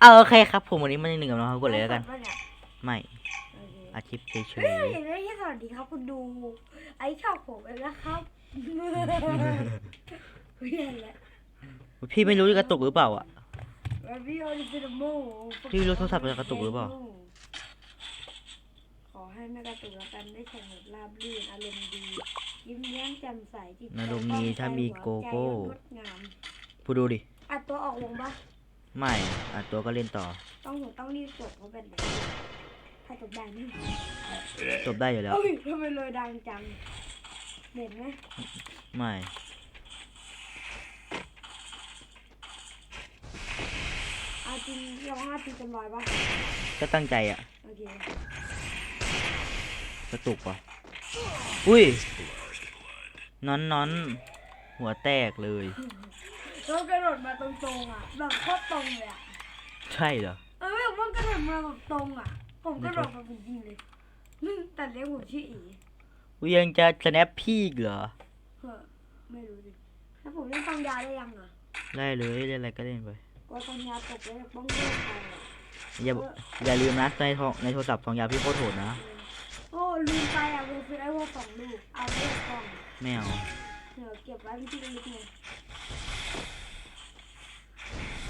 เอาโอเคครับผมวันนี้มันหนึ่งกับน้องเขากดเลยแล้วกันไลฟ์สดปะเนี่ยไม่โอเคอาชีพเฉยเฮ้ยเห็นไหมที่สวัสดีครับคุณดู ไอ้ชอบผมเองนะครับเฮ้ยอะไรๆพี่ไม่รู้จะกระตุกหรือเปล่าอะ Ravi on the mo พี่รู้โทรศัพท์มันกระตุกหรือเปล่า ขอให้ไม่กระตุกแล้วกันได้แข่งแบบราบรื่นอารมณ์ดี ยิ้มแย้มแจ่มใสจิตใจอารมณ์ดีถ้ามีโกโก้หัวใจงดงามพูดดูดิ อัดตัวออกวงปะ ไม่อะตัวก็เล่นต่อ ต้องหนูต้องรีบกดเพราะเป็นแบบถ้าจบได้ไม่จบได้อยู่แล้ว เอ้ยทำไมเลยดังจังเห็นไหมไม่ เอาจริงเราห้าปีเต็มร้อยปะก็ตั้งใจอะโอเคกระตุกปะอุ้ยนอนนอนหัวแตกเลย แล้วกระโดดมาตรงๆอะ แบบโคตรตรงเลยอะใช่เหรอ เออแบบว่ากระโดดมาแบบตรงอะ ผมกระโดดมาเป็นจริงเลยอืมแต่เรียกผมชื่ออีอุ้ยยังจะสแนปพี่อีกเหรอเฮ้อไม่รู้ดิถ้าผมเล่นปังยาได้ยังอะได้เลยเล่นอะไรก็เล่นไปกลัวปังยาตกแล้วต้องเล่นไปอะอย่าอย่าลืมนะในโทรในโทรศัพท์สองยาพี่โคตรโหดนะ โอ้ลืมไปอะเวลซื้อไอโฟนสองลูกเอาเลขกล่องไม่เอาเดี๋ยวเก็บไว้ที่ลึกๆไง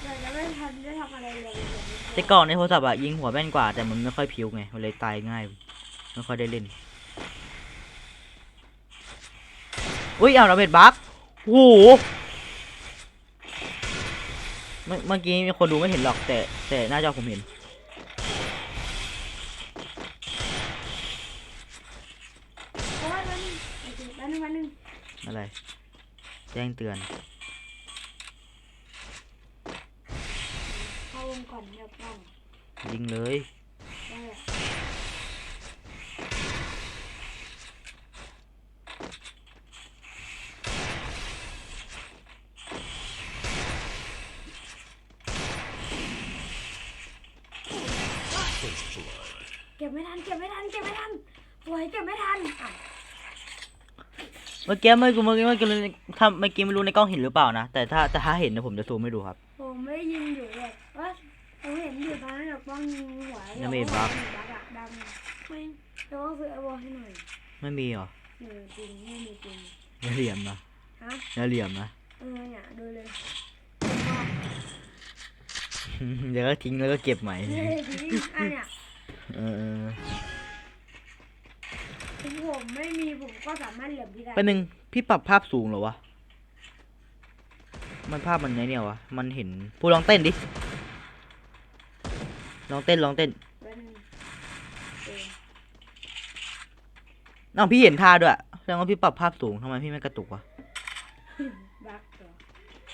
เดี๋ยวจะไม่ทันได้ทำอะไรเลยเดี๋ยวนี้แต่ก่อนในโทรศัพท์อะยิงหัวแม่นกว่า แต่มันไม่ค่อยพิวไงมันเลยตายง่ายไม่ค่อยได้เล่นอุ้ยเอาเราเบ็ดบักโอ้โหเมื่อเมื่อกี้มีคนดูไม่เห็นหรอกแต่แต่หน้าจอผมเห็นเพราะว่ามันโอเคแป๊บนึงแป๊บนึงอะไร แจ้งเตือน เข้าวงก่ อนเดี๋ยวกล้องยิงเลยได้อะเก็บไม่ทัน เก็บไม่ทัน เก็บไม่ทันสวยเก็บไม่ทันอะเมื่อกี้เมื่อกี้เมื่อกี้เมื่อกี้ถ้าเมื่อกี้ไม่รู้ในกล้องเห็นหรือเปล่านะ แต่ถ้าแต่ถ้าเห็นนะผมจะซูมให้ดูครับ ผมไม่ได้ยิงอยู่เลย ผมเห็นอยู่ตอนนั้นแบบต้องยิงหัวยังไม่เห็นบัฟบัฟอะดำไม่เราต้องซื้อไอวอลให้หน่อยไม่มีเหรอเออจริงไม่มีจริงอย่าเหลี่ยมนะฮะอย่าเหลี่ยมนะเออเนี่ยดูเลยเดี๋ยวก็ทิ้งแล้วก็เก็บใหม่เฮ้ยจริงอันเนี่ยเออเออถึงผมไม่มีผมก็สามารถเหลี่ยมพี่ได้แป๊บนึงพี่ปรับภาพสูงเหรอวะ มันภาพมันไหนเนี่ยวะ มันเห็นพูดลองเต้นดิ ลองเต้นลองเต้นแป๊บนึงเอออ้าวพี่เห็นท่าด้วยแสดงว่าพี่ปรับภาพสูงทำไมพี่ไม่กระตุกวะบัฟเหรอ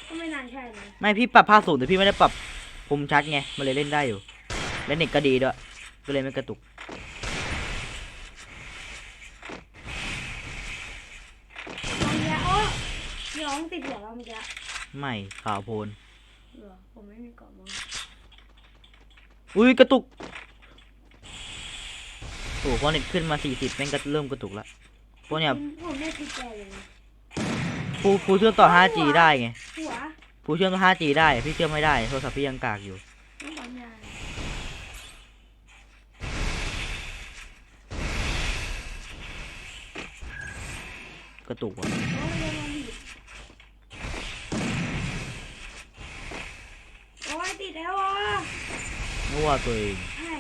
ก็ไม่นานใช่นะไม่พี่ปรับภาพสูงแต่พี่ไม่ได้ปรับคมชัดไงมันเลยเล่นได้อยู่ และเน็ตก็ดีด้วยก็เลยไม่กระตุกตอนเนี้ยโอ้ยร้องติดหัวเราเมื่อกี้ไม่ข่าวโพลนเหรอผมไม่มีเกาะมั้ง อุ้ยกระตุกโอ้โหพอเน็ตขึ้นมาสี่สิบแม่งก็เริ่มกระตุกละพวกเนี้ยผมไม่ติดใจเลยนะผู้ผู้เชื่อมต่อ 5G ได้ไงหัวผู้เชื่อมต่อ 5G ได้ พี่เชื่อมไม่ได้โทรศัพท์พี่ยังกากอยู่ต้องปั๊มยากระตุกว่ะโอ้ยยังมีโอ้ยติดแล้วอะ นึกว่าตัวเองใช่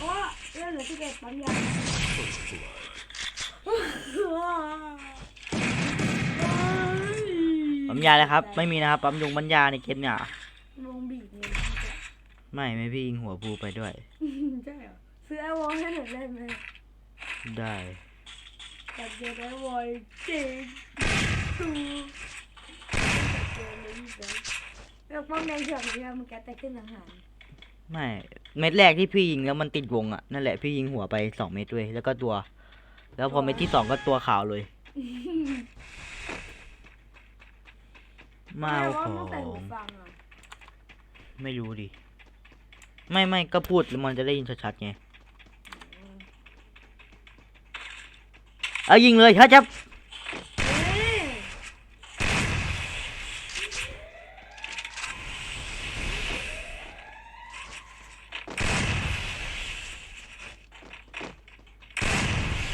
โอ้ยเรื่องเหลือที่เด็ดปั๊มยาปั๊มยาเลยครับ ไม่มีนะครับปั๊มยงปัญญาในเกมเนี่ยลงบีบเงินไม่ไม่พี่ยิงหัวภูไปด้วย ใช่เหรอซื้อไอวอลให้หน่อยได้ไหม ได้แต่เจอไอวอลจริงตูเจอเลยนี่แบบแล้วป้องแดงเฉยๆมันแกแต่ขึ้นอาหารไม่เม็ดแรกที่พี่ยิงแล้วมันติดวงอะนั่นแหละพี่ยิงหัวไปสองเม็ดด้วยแล้วก็ตัว แล้วพอเม็ดที่สองก็ตัวขาวเลย มาเอาของไม่รู้ดิ ไม่ไม่ก็พูดมันจะได้ยินชัดๆไง เอายิงเลยเฮ้ยจับเอ้ย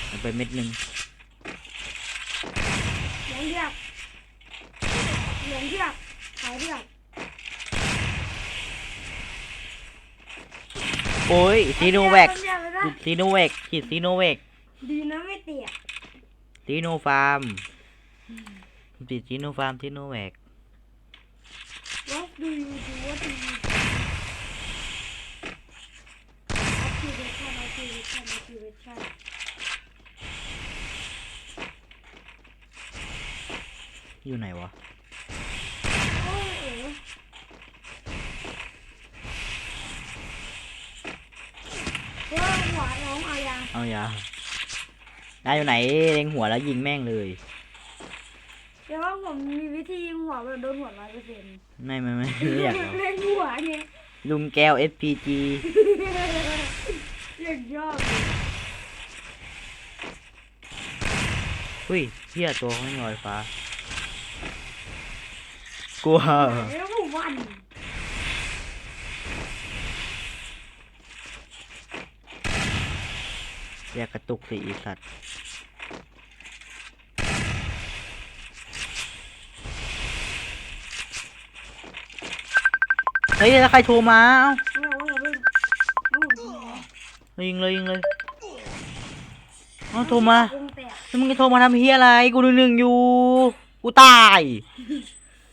เอาไปเม็ดหนึ่งเหลืองเชือกเหลืองเชือกขาวเชือกโอ้ยซีโนแวคเอาเชือกไปด้วยซีโนแวคฉีดซีโนแวคดีนะไม่เตีย ซีโนฟาร์มฉีดซีโนฟาร์มซีโนแวค What do you do What do you do Activation Activation Activation อยู่ไหนวะโอ้ยเอ๋เฮ้ยหัวน้องเอายังเอาอย่า ได้อยู่ไหนเล็งหัวแล้วยิงแม่งเลยเดี๋ยวว่าผมมีวิธียิงหัวแบบโดนหัวร้อยเปอร์เซ็นต์ไม่ไม่ไม่ไม่อยากหรอกเล่นหัวเนี่ยลุงแก้ว FPG อย่างยอดเลยอุ้ยเฮียตัวเขาไม่ลอยฟ้ากลัว แล้วผมวัน อยากกระตุกสิอีสัตว์เฮ้ยแล้วใครโทรมาเอ้าไม่เอาว่าอย่าเพิ่งเอาผมยิงนะยิงเลยยิงเลยเอ้าโทรมาวงแตกแล้วมึงจะโทรมาทำเฮียอะไร กูหนึ่งหนึ่งอยู่ กูตาย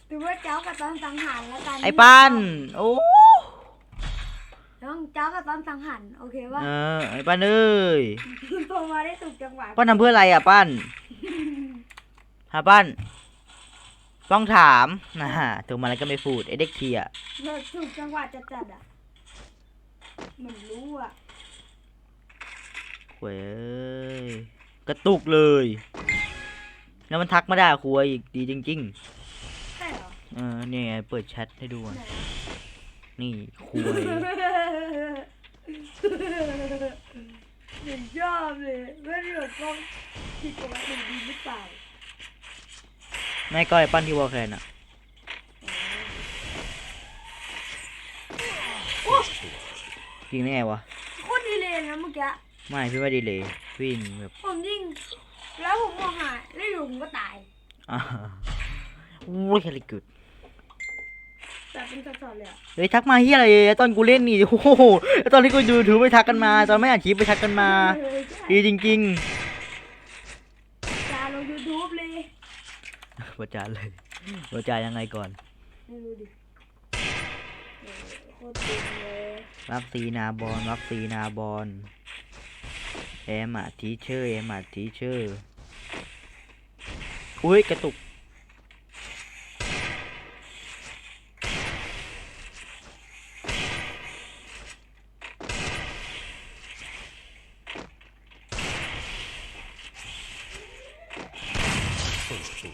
ถือว่าเจ้ากับตอนสังหารแล้วกันไอ้ปั้นโอ้ ต้องเจ้ากับตอน สังหารโอเคป่ะเออไอ้ปั้นเอ้ยโทรมาได้ถูกจังหวะปั้นทำเพื่ออะไรอะปั้นฮะปั้นต้องถามนะฮะโทรมาแล้วก็ไม่พูดไอ้เด็กเทียเราถูกจังหวะจัดจัดๆอะมันรู้อะเว้ยกระตุกเลย แล้วมันทักมาด่าครัวอีกดีจริงใช่เหรอๆเออเนี่ยไงเปิดแชทให้ดูอะไหนนี่ครัว เห็นช อบเลยไม่ได้แบบต้องผิดปกติดีหรือเปล่าไม่ก็ไอ้ปั้นที่วอลแคนอะยิงได้ไงวะโคตรดีเลยนะเมื่อกี้ไม่พี่ว่าดีเลยวิ่งแบบผมยิงแล้วผมก็หายแล้วอยู่ผมก็ตายอ่าอู้ยแคลิกุด แต่เป็นสดๆเลยอะเฮ้ยทักมาเฮียอะไรตอนกูเล่นนี่โอ้โหตอนที่กูดูถือไม่ทักกันมา ตอนไม่อ่านคลิปไปทักกันมาเออใช่ดีจริงจาลงยูทูบเลยๆประจานเลยประจานยังไงก่อนไม่รู้ดิเออโคตรจริงเลยวัคซีนาบอลวัคซีนาบอลแอมอะทีเชอร์แอมอะทีเชอร์อุ้ยกระตุก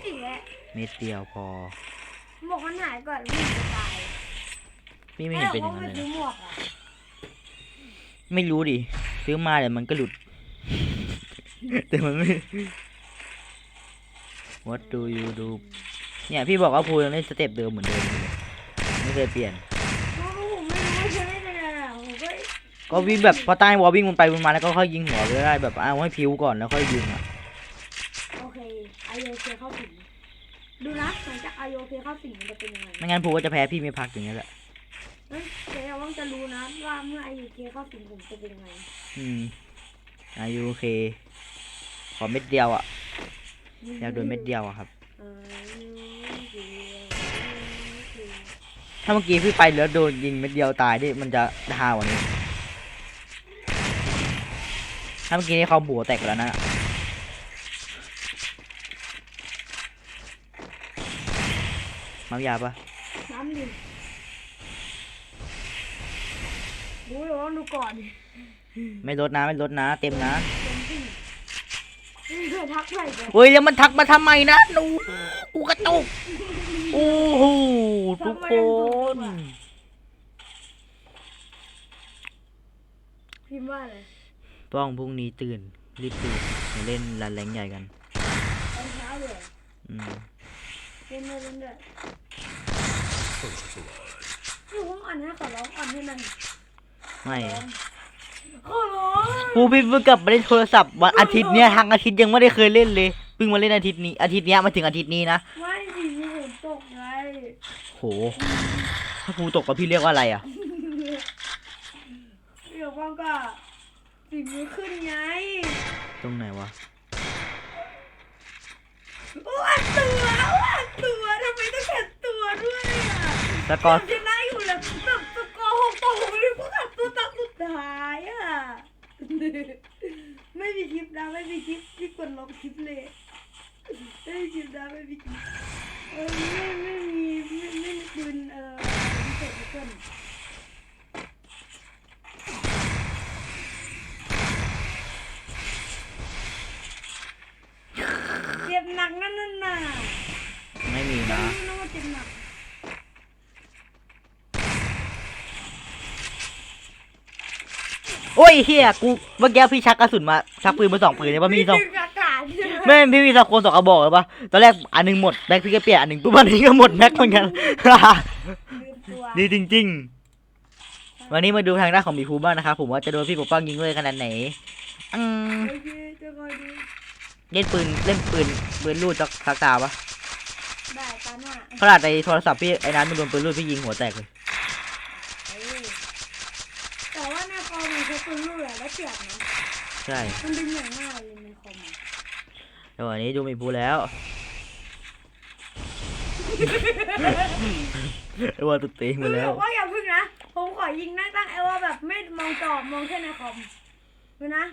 อีกแล้วเม็ดเดียวพอหมวกมันหายก่อนวิ่งจะตายพี่ไม่เห็นเป็นอย่างนั้นั้นนเลยซื้อนะหมวกอะไม่รู้ดิซื้อมาเดี๋ยวมันก็หลุด แต่มันไม่ What do you do เนี่ยพี่บอกว่าพูยังเล่นสเต็ปเดิมเหมือนเดิมเลยไม่เคยเปลี่ยน เพราะว่าผมไม่รู้ว่าจะเล่นยังไงอะผมก็ ก็วิ่งแบบพอใต้วอลวิ่งมันไปมันมาแล้วก็ค่อยยิงหัวไปได้แบบเอาให้พิวก่อนแล้วค่อยยิงอะโอ เคไอโอเคเข้าสิงดูนะหลังจากไอโอเคเข้าสิงมันจะเป็นยังไงไม่งั้นพูก็จะแพ้พี่ไม่พักอย่างนี้ยแหละเฮ้ยเดี๋ยวว่างจะรู้นะว่าเมื่อไอโอเคเข้าสิงผมจะเป็นยังไงอืมอายุโอเค ขอเม็ดเดียวอะอยากโดนเม็ดเดียวอะครับ เออถ้าเมื่อกี้พี่ไปแล้วโดนยิงเม็ดเดียวตายนี่มันจะฮากว่านี้ ถ้าเมื่อกี้นี่เขาบัวแตกไปแล้วนะ มักยาปะน้ำดิดูเดี๋ยวว่าดูก่อนดิไม่ลดนะไม่ลดนะ เต็มนะเต็มที่นี่เคยทักใครไปเฮ้ยแล้วมันทักมาทำไมนะหนูกูกระตุกโอ้โหทุกคนพิมพ์ว่าอะไรป้องพรุ่งนี้ตื่น รีบตื่นไปเล่นรันแรงใหญ่กันตอนเช้าเลยอืมเล่นด้วยเล่น ด้วยพี่ผมอ่านให้ขอร้องอ่านให้มันไม่ขอร้องกูพี่เพิ่งกลับมาเล่นโทรศัพท์วันอาทิตย์เนี้ยทางอาทิตย์ยังไม่ได้เคยเล่นเลยเพิ่งมาเล่นอาทิตย์นี้ อาทิตย์เนี้ยมาถึงอาทิตย์นี้นะไม่สิมีฝนตกไงโหถ้าภูตกกับพี่เรียกว่าอะไรอะเดี๋ยวพ่อก็ฝีมือขึ้นไงตรงไหนวะอ้วนตัวอ้วนตัวทำไมต้องแข่ตัวด้วย อะแล้วก็ชนะอยู่แล้วแบบสกอร์หกต่อหกเลยพวกขับตัวตัดสุดท้ายอะ ไม่มีคลิปนะ ไม่มีคลิปที่กดลบคลิปเลยไม่มีคลิปนะไม่มีคลิปเออไม่ไม่มีไม่ไม่มีปืนเอ่อพิเศษทุกคนเจ็บหนักนั่นน่ะ ไม่มี ไม่ นะ รู้นะว่าเจ็บหนัก โอ้ยเฮียกูเมื่อกี้พี่ชักกระสุนมาชักปืนมาสองปืนเนี่ยว่ามีสองดึงอากาศใช่ไหมไม่พี่มีสองคนสองกระบอกเลยปะตอนแรกอันหนึงหมดแบ็คพี่ก็เปลี่ยนอันหนึ่งปุ๊บอันนี้ก็หมดแบ็คเหมือนกันลืมตัวดีจริง ๆ วันนี้มาดูทางด้านของมีภูบ้างนะครับผมว่าจะโดนพี่ปกป้องยิงเลยขนาดไหนอืมโอเคจะคอยดูเล่นปืนเล่นปืนปืนลูดจักสักตาปะได้ตาหน้าขนาดในโทรศัพท์พี่ไอ้นั้นมันโดนปืนลูดพี่ยิงหัวแตกเลย เออแต่ว่าในคอมมันใช้ปืนลูกอะแล้วเสียบนะ ใช่มันดึงอย่างง่ายเลยในคอมอะแต่วันนี้ดูมีภูแล้วไอ้ว่าตุดตีมาแล้วบอกว่าอย่าพึ่งนะ ผมขอยิงนั่งตั้งไอ้ว่าแบบไม่มองจอมองแค่ในคอมดูนะ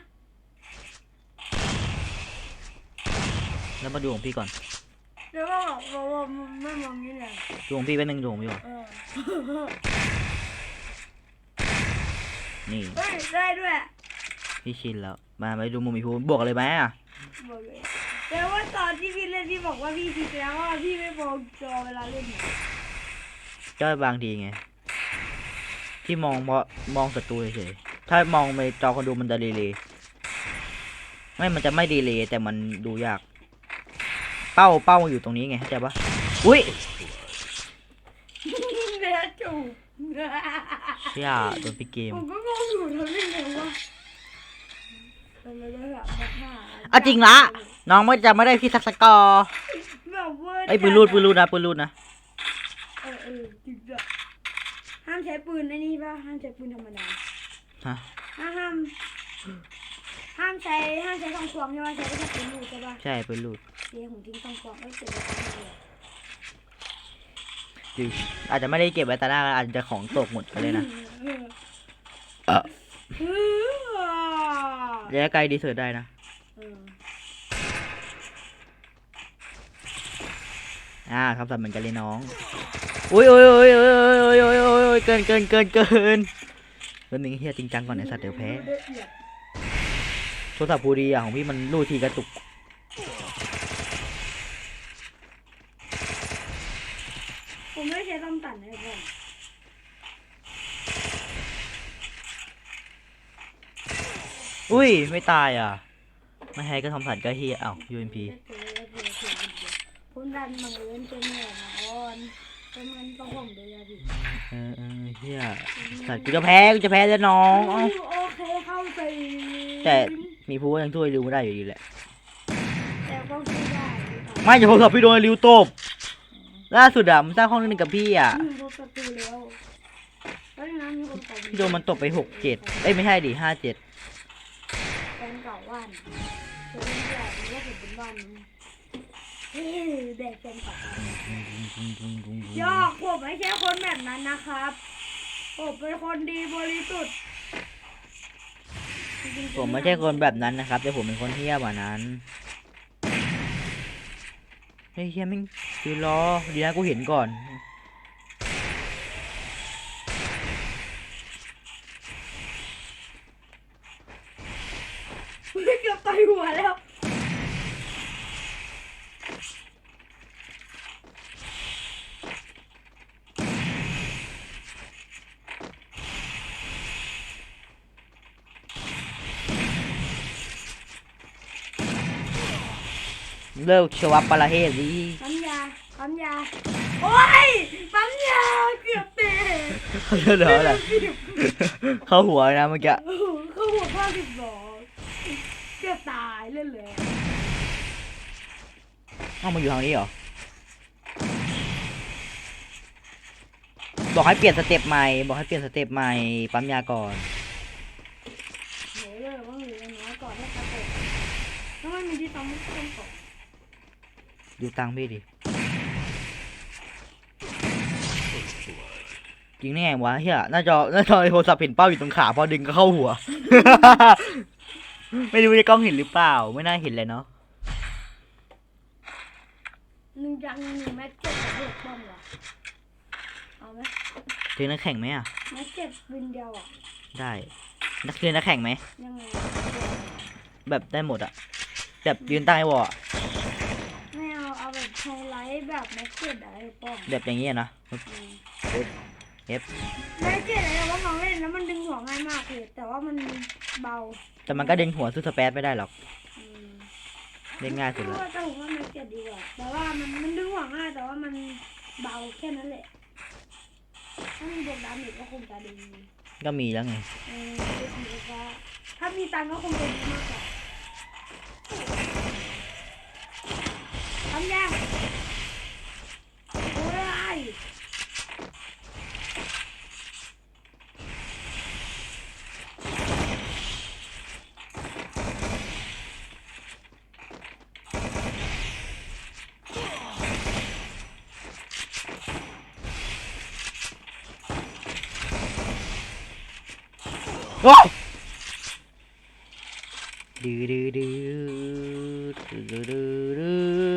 แล้วมาดูของพี่ก่อนเดี๋ยวว่าบอกว่าไม่มองนี่เลยดูของพี่แป๊บนึงดูของพี่ก่อนเออนี่เฮ้ยได้ด้วย พี่ชินแล้ว มาไปดูมุมมีภูบวกอะไรไหมอะบอกเลยแต่ว่าตอนที่พี่เล่นพี่บอกว่าพี่คิดแล้วว่าพี่ไม่มองจอเวลาเล่นอะก็บางทีไง ที่มองเพราะมองศัตรูเฉยๆถ้ามองไปจอคนดูมันจะดีเลยไม่มันจะไม่ดีเลยแต่มันดูยาก เป้าเป้าอยู่ตรงนี้ไงเข้าใจปะอุ้ยเนื้อจูบเชี่ยโดนพี่เกมผมก็งงอยู่ทำยังไงวะ ทำไมได้แบบมาฆ่าอะจริงละ น้องไม่จะไม่ได้พี่สักสกอร์แบบเวอร์ไอ้ยปืนรูดปืนรูดนะปืนรูดนะเออเออจริงด้วยห้ามใช้ปืนไอ้นี่ป่ะห้ามใช้ปืนธรรมดาฮะห้ามห้ามห้ามใช้ห้ามใช้ทองควงใช่ป่ะใช้แค่ปืนลูกใช่ป่ะใช่ปืนรูดเดี๋ยวผมทิ้งทองควงแล้วเก็บไว้ตรงนี้เลยจริงอาจจะไม่ได้เก็บไว้แต่หน้าอาจจะของตกหมดก็เลยนะ เออ เออ ระยะไกลดีเสิร์ตได้นะ เอออ่าครับสับเหมือนกันเลยน้องอุ้ยอุ้ยอุ้ยอุ้ยอุ้ยอุ้ยอุ้ยอุ้ยเกินเกินเกินเกินเรื่องนึงเฮียจริงจังก่อนไอสัตว์เดี๋ยวแพ้ละเอียดโทรศัพท์พูดีอะของพี่มันรูดทีกระตุก ผมไม่ใช้ต้มตันให้ผม อุ้ ยไม่ตายอะ ไม่ให้ก็ทำสันก็เฮียอ้าว UMP ผมดันมาเล่นจนเหนื่อยมาก่อนจนมันต้องผมเลยอะพี่เออเออเฮียสัตว์กูจะแพ้กูจะแพ้แล้วน้องเอ้าโอเคเข้าใจแต่มีผู้ว่ายังช่วยริวไม่ได้อยู่ดีแหละ แต่ก็ช่ได้ไม่จะพบกับพี่โดนริวตบล่าสุดอะมันสร้างห้องนึงกับพี่อะหนึ่งประตูแล้วพี่โดนมันตบไปหกเจ็ดเอ้ยไม่ใช่ดิห้าเจ็ดาว่านเจอเรื่องใหญ่แล้วผมเป็นบ้านนี้เฮ้ยแดกแฟนเก่าบ้านยอกผมไม่ใช่คนแบบนั้นนะครับผมเป็นคนดีบริสุทธิ์จริงๆผมไม่ใช่คนแบบนั้นนะครับ แต่ผมเป็นคนเฮี้ยกว่านั้นเฮ้ยเฮี้ยแม่งคือรอดีนะกูเห็นก่อน เกื อบต่อยหัวแล้วเลิกชวับปลาเฮสดิปั๊มยาปั๊มยา โอ้ยปั๊มยาเกือบเตะเขาเลือดเหรออะไรเข้าหัวนะเมื่อกี้โอ้โหเขาหัวข้าสิบสองเกือบตาย เลย เอ้ามาอยู่ทางนี้เหรอ บอกให้เปลี่ยนสเต็ปใหม่ บอกให้เปลี่ยนสเต็ปใหม่ ปั๊มยาก่อนโหเลยว่ามีน้อยก่อนให้กระโดดแล้วมันมีที่ต้องต้องก่อนดูตังค์พี่ดิจริงนี่ไงวะเฮียหน้าจอหน้าจอโทรศัพท์เห็นเป้าอยู่ตรงขาพอดึงก็เข้าหัว ไม่รู้ในกล้องเห็นหรือเปล่า ไม่น่าเห็นเลยเนาะหนึ่งจังหนึ่งแม็กเจ็บกับเลือดป้อมเหรอเอาไหมเทนักแข่งไหมอะ แม็กเจ็บวินเดียวอะได้นักเรียนนักแข่งไหม ยังไงแบบได้หมดอะ แบบยืนใต้วอลอะไม่เอาเอาแบบไฮไลท์แบบแม็กเจ็บอะไรป้อมแบบอย่างเงี้ยนะ อืม เอฟแม็กเจ็บอะไรว่าน้องเล่นแล้วมันดึงหัวง่ายมากเลยแต่ว่ามันเบาแต่มันก็เด้งหัวสู้สเปซไม่ได้หรอกอืมเล่นง่ายสุดเพละราะว่าแต่ผมว่าแม็กเจ็บดีกว่าแต่ว่ามันมันดึงหัวง่ายแต่ว่ามันเบาแค่นั้นแหละถ้ามีบวกดาเมจก็คงจะดีก็มีแล้วไงเออเด็กว่าถ้ามีตังค์ก็คงจะดีมากกว่าทำยังโอ้ย โอ้ยดื้อดื้อดื้อดื้อดื้อดื้อดื้อ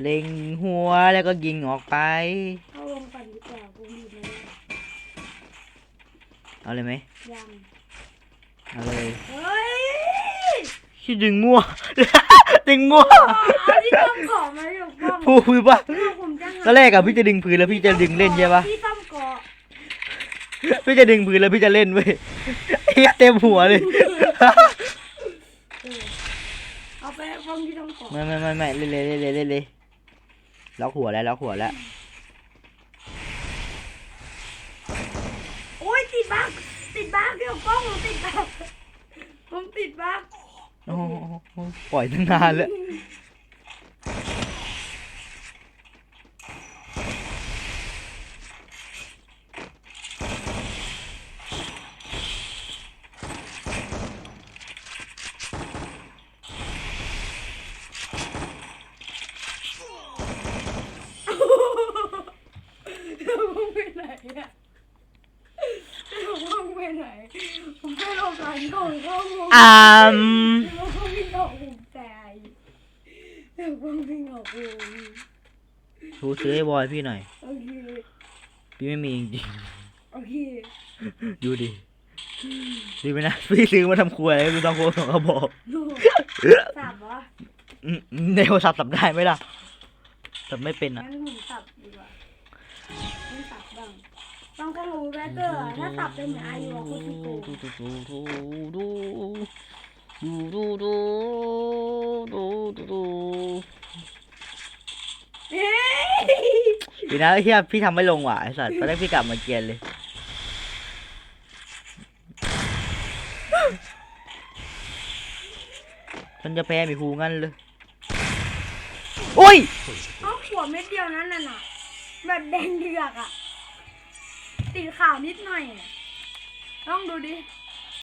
เล็งหัวแล้วก็ยิงออกไป เข้าลงกันดีกว่าผมดีไหมเอาเลยไหมยังเอาเลยเฮ้ยชิดึงมั่ว ดึงมั่วอันนี้ต้องขอมาอยู่กล้องพูดพื้นปะผมจะตอนแรกอะพี่จะดึงพื้นแล้วพี่จะดึงเล่นใช่ปะพี่ต้องเกาะพี่จะดึงพื้นแล้วพี่จะเล่นเว้ย เหี้ยเต็มหัวเลยเออเอาไปฟังที่ต้องเกาะไม่ไม่ไม่ไม่เล่นเลยเล่นเลยเล่นเลยล็อกหัวแล้วล็อกหัวแล้ว โอ้ยติดบั๊กติดบั๊กเดี๋ยวกล้องผมติดบั๊กผมติดบั๊กโอ้โหปล่อยตั้งนานแล้ว เดี๋ยวผมไปไหนอะเดี๋ยวผมไปไหนผมไปโรงงานก่อนเข้าโรง อ่ามเดี๋ยวผมวิ่งออกภูมิใจเดี๋ยวผมวิ่งออกภูมิทูซื้อให้บอยพี่หน่อย โอเคพี่ไม่มีจริงโอเคๆดูดิดีไหมนะพี่ซื้อมาทำครัวอะไรดูต้องครัวของเขาบอกดูสับวะอืมในโทรศัพท์สับได้ไหมล่ะสับไม่เป็นอะงั้นผมสับดีกว่าไม่สับบ้าง บางคนรู้แบเกอร์ถ้าสับเป็นเหมือนอายุอะโคตรโกงดูดูดูดูดูดูดูดูดูเฮ้ยดีนะเฮียพี่ทำไม่ลงว่ะไอสัตว์ตอนแรกพี่กลับมาเกียนเลยฉันจะแพ้มีภูงั้นเลยโอ้ยเอาขวดเม็ดเดียวนั้นน่ะแบบแดงเดือกอะ ติดข่าวนิดหน่อย ต้องดูดิ